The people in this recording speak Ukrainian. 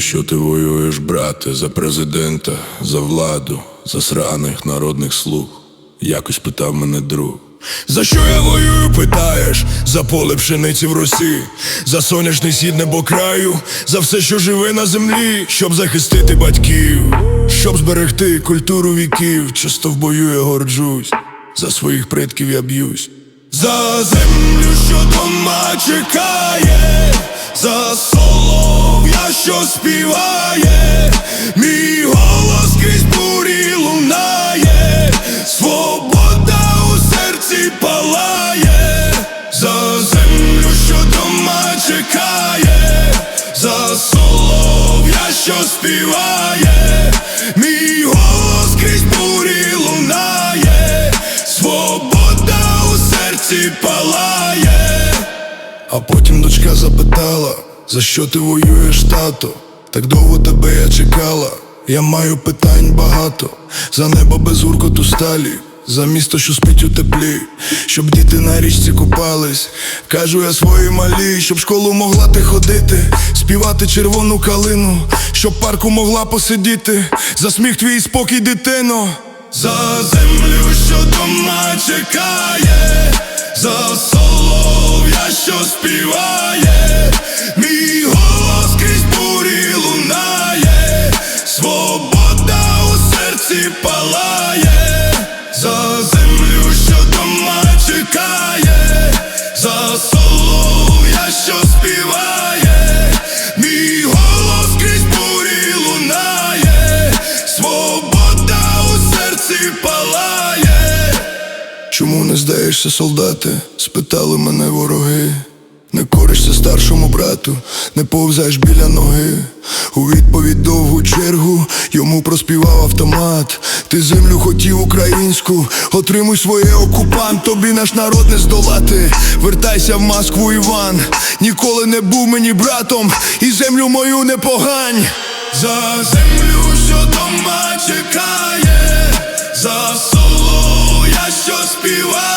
що ти воюєш, брате, за президента, за владу, за сраних народних слуг? Якось питав мене друг. За що я воюю, питаєш? За поле пшениці в Росі, за сонячний схід небо краю, за все, що живе на землі, щоб захистити батьків, щоб зберегти культуру віків, часто в бою я горджусь, за своїх предків я б'юсь. За землю, що дома чекає, за солов'я, що співає, мій голос крізь бурі лунає, свобода у серці палає, за землю, що дома чекає, за солов'я, що співає, мій голос крізь бурі лунає, свобода у серці палає. А потім дочка запитала, за що ти воюєш, тато? Так довго тебе я чекала. Я маю питань багато, за небо без гуркоту сталі, за місто, що спить у теплі, щоб діти на річці купались. Кажу я своїй малій, щоб школу могла ти ходити, співати червону калину, щоб парку могла посидіти, за сміх твій спокій, дитино. За землю, що дома чекає, за солов'я, що співає, мій не здаєшся, солдати? спитали мене вороги. Не коришся старшому брату, не повзаєш біля ноги. У відповідь довгу чергу йому проспівав автомат. Ти землю хотів українську, отримуй своє окупант, тобі наш народ не здолати. Вертайся в Москву, Іван. Ніколи не був мені братом, і землю мою не погань. За землю, що дома чекає, за солов'я, що співає,